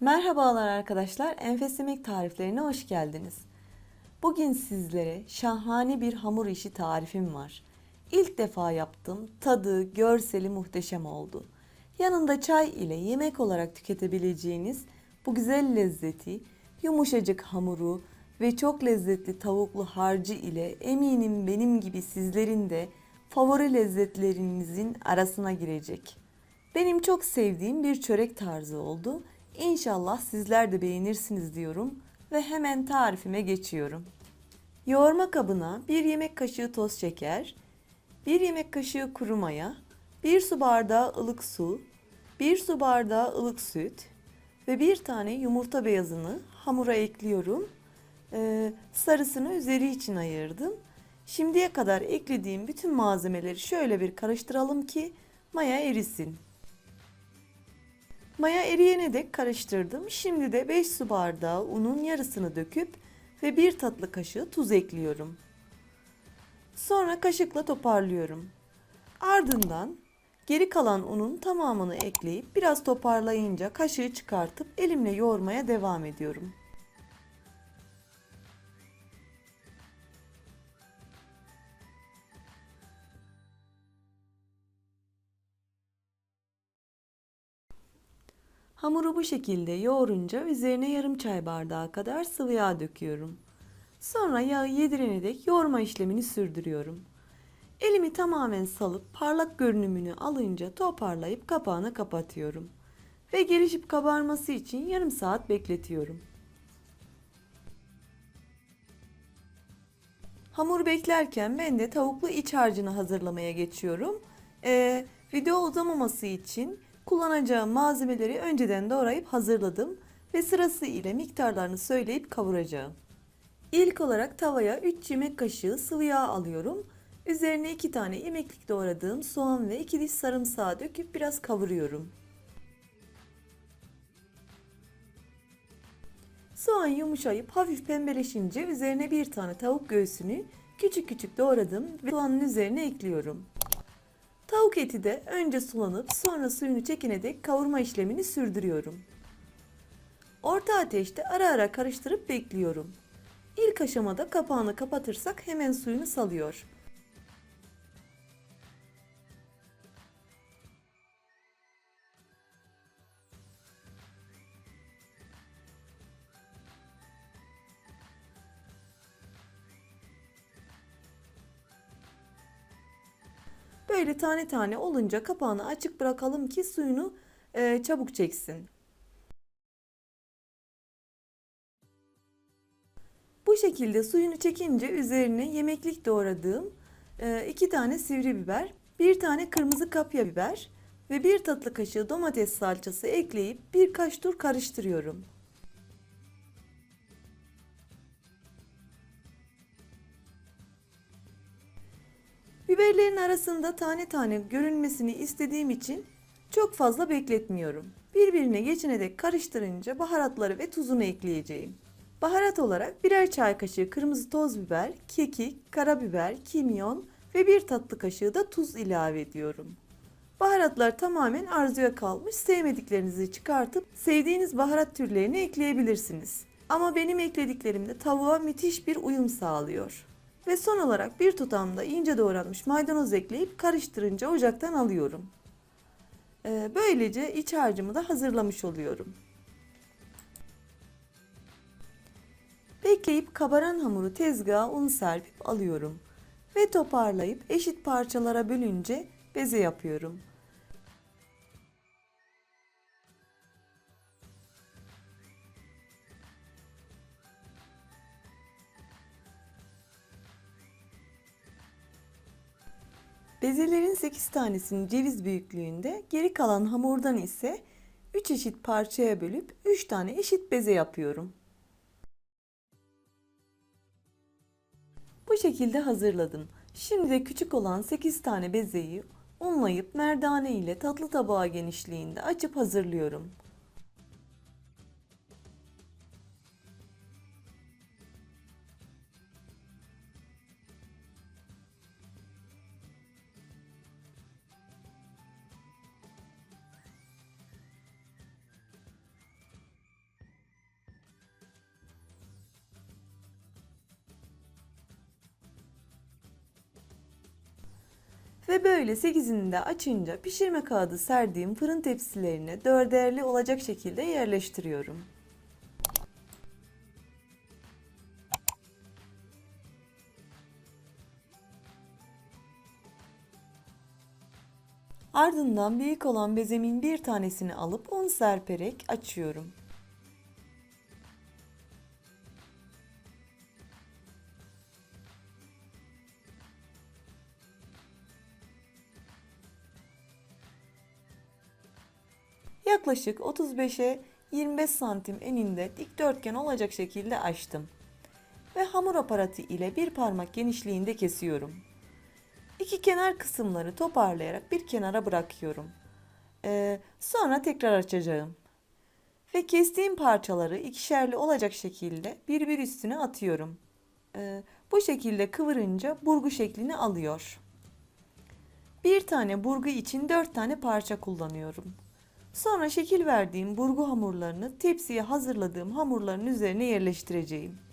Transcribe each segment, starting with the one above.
Merhabalar arkadaşlar, Enfes Yemek tariflerine hoş geldiniz. Bugün sizlere şahane bir hamur işi tarifim var. İlk defa yaptım, tadı, görseli muhteşem oldu. Yanında çay ile yemek olarak tüketebileceğiniz bu güzel lezzeti, yumuşacık hamuru ve çok lezzetli tavuklu harcı ile eminim benim gibi sizlerin de favori lezzetlerinizin arasına girecek. Benim çok sevdiğim bir çörek tarzı oldu. İnşallah sizler de beğenirsiniz diyorum ve hemen tarifime geçiyorum. Yoğurma kabına 1 yemek kaşığı toz şeker, 1 yemek kaşığı kuru maya, 1 su bardağı ılık su, 1 su bardağı ılık süt ve 1 tane yumurta beyazını hamura ekliyorum. Ee, sarısını üzeri için ayırdım. Şimdiye kadar eklediğim bütün malzemeleri şöyle bir karıştıralım ki maya erisin. Maya eriyene dek karıştırdım. Şimdi de 5 su bardağı unun yarısını döküp ve 1 tatlı kaşığı tuz ekliyorum. Sonra kaşıkla toparlıyorum. Ardından geri kalan unun tamamını ekleyip biraz toparlayınca kaşığı çıkartıp elimle yoğurmaya devam ediyorum. Hamuru bu şekilde yoğurunca üzerine yarım çay bardağı kadar sıvı yağ döküyorum. Sonra yağı yedirene dek yoğurma işlemini sürdürüyorum. Elimi tamamen salıp parlak görünümünü alınca toparlayıp kapağını kapatıyorum. Ve gelişip kabarması için yarım saat bekletiyorum. Hamur beklerken ben de tavuklu iç harcını hazırlamaya geçiyorum. Ee, video uzamaması için kullanacağım malzemeleri önceden doğrayıp hazırladım ve sırası ile miktarlarını söyleyip kavuracağım. İlk olarak tavaya 3 yemek kaşığı sıvı yağ alıyorum. Üzerine 2 tane yemeklik doğradığım soğan ve 2 diş sarımsağı döküp biraz kavuruyorum. Soğan yumuşayıp hafif pembeleşince üzerine bir tane tavuk göğsünü küçük küçük doğradım ve soğanın üzerine ekliyorum. Tavuk eti de önce sulanıp sonra suyunu çekene dek kavurma işlemini sürdürüyorum. Orta ateşte ara ara karıştırıp bekliyorum. İlk aşamada kapağını kapatırsak hemen suyunu salıyor. Böyle tane tane olunca kapağını açık bırakalım ki suyunu e, çabuk çeksin. Bu şekilde suyunu çekince üzerine yemeklik doğradığım e, iki tane sivri biber, bir tane kırmızı kapya biber ve bir tatlı kaşığı domates salçası ekleyip birkaç tur karıştırıyorum. Biberlerin arasında tane tane görünmesini istediğim için çok fazla bekletmiyorum. Birbirine geçene dek karıştırınca baharatları ve tuzunu ekleyeceğim. Baharat olarak birer çay kaşığı kırmızı toz biber, kekik, karabiber, kimyon ve bir tatlı kaşığı da tuz ilave ediyorum. Baharatlar tamamen arzuya kalmış. Sevmediklerinizi çıkartıp sevdiğiniz baharat türlerini ekleyebilirsiniz. Ama benim eklediklerim de tavuğa müthiş bir uyum sağlıyor. Ve son olarak bir tutam da ince doğranmış maydanoz ekleyip karıştırınca ocaktan alıyorum. Ee, böylece iç harcımı da hazırlamış oluyorum. Bekleyip kabaran hamuru tezgaha un serpip alıyorum. Ve toparlayıp eşit parçalara bölünce beze yapıyorum. Bezelerin 8 tanesini ceviz büyüklüğünde, geri kalan hamurdan ise 3 eşit parçaya bölüp 3 tane eşit beze yapıyorum. Bu şekilde hazırladım. Şimdi de küçük olan 8 tane bezeyi unlayıp merdane ile tatlı tabağı genişliğinde açıp hazırlıyorum. Ve böyle 8'ini de açınca pişirme kağıdı serdiğim fırın tepsilerine dörderli olacak şekilde yerleştiriyorum. Ardından büyük olan bezemin bir tanesini alıp un serperek açıyorum. Yaklaşık 35'e 25 santim eninde dikdörtgen olacak şekilde açtım. Ve hamur aparatı ile bir parmak genişliğinde kesiyorum. İki kenar kısımları toparlayarak bir kenara bırakıyorum. Ee, sonra tekrar açacağım. Ve kestiğim parçaları ikişerli olacak şekilde birbir üstüne atıyorum. Ee, bu şekilde kıvırınca burgu şeklini alıyor. Bir tane burgu için dört tane parça kullanıyorum. Sonra şekil verdiğim burgu hamurlarını tepsiye hazırladığım hamurların üzerine yerleştireceğim.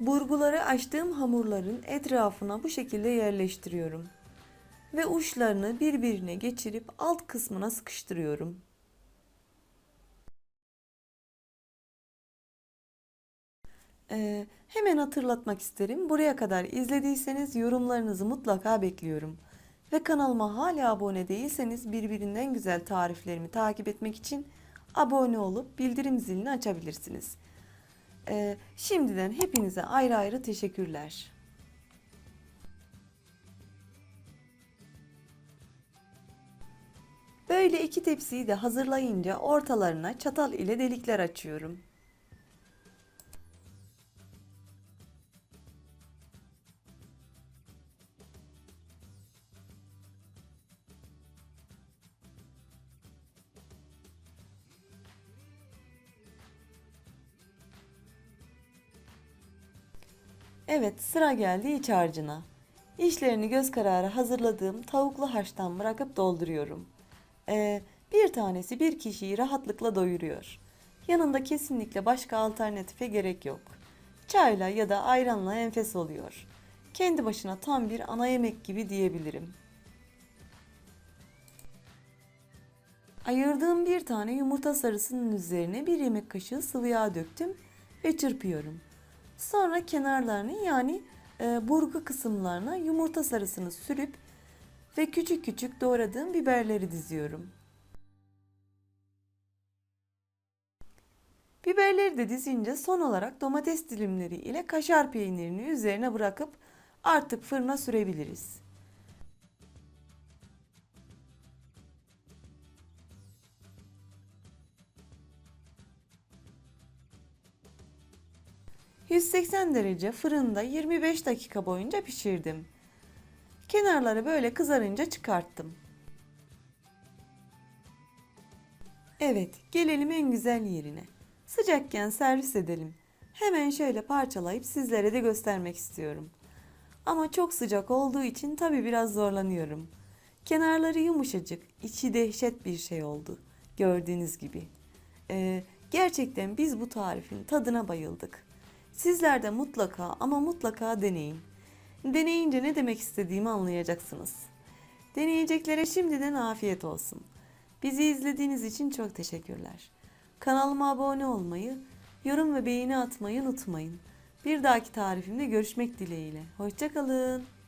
Burguları açtığım hamurların etrafına bu şekilde yerleştiriyorum. Ve uçlarını birbirine geçirip alt kısmına sıkıştırıyorum. Ee, hemen hatırlatmak isterim. Buraya kadar izlediyseniz yorumlarınızı mutlaka bekliyorum. Ve kanalıma hala abone değilseniz birbirinden güzel tariflerimi takip etmek için abone olup bildirim zilini açabilirsiniz. Ee, şimdiden hepinize ayrı ayrı teşekkürler. Böyle iki tepsiyi de hazırlayınca ortalarına çatal ile delikler açıyorum. Evet, sıra geldi iç harcına. İşlerini göz kararı hazırladığım tavuklu haştan bırakıp dolduruyorum. Ee, bir tanesi bir kişiyi rahatlıkla doyuruyor. Yanında kesinlikle başka alternatife gerek yok. Çayla ya da ayranla enfes oluyor. Kendi başına tam bir ana yemek gibi diyebilirim. Ayırdığım bir tane yumurta sarısının üzerine bir yemek kaşığı sıvı yağ döktüm ve çırpıyorum. Sonra kenarlarını yani e, burgu kısımlarına yumurta sarısını sürüp ve küçük küçük doğradığım biberleri diziyorum. Biberleri de dizince son olarak domates dilimleri ile kaşar peynirini üzerine bırakıp artık fırına sürebiliriz. ...180 derece fırında 25 dakika boyunca pişirdim. Kenarları böyle kızarınca çıkarttım. Evet, gelelim en güzel yerine. Sıcakken servis edelim. Hemen şöyle parçalayıp sizlere de göstermek istiyorum. Ama çok sıcak olduğu için tabi biraz zorlanıyorum. Kenarları yumuşacık, içi dehşet bir şey oldu. Gördüğünüz gibi. Ee, gerçekten biz bu tarifin tadına bayıldık. Sizler de mutlaka ama mutlaka deneyin. Deneyince ne demek istediğimi anlayacaksınız. Deneyeceklere şimdiden afiyet olsun. Bizi izlediğiniz için çok teşekkürler. Kanalıma abone olmayı, yorum ve beğeni atmayı unutmayın. Bir dahaki tarifimde görüşmek dileğiyle. Hoşçakalın.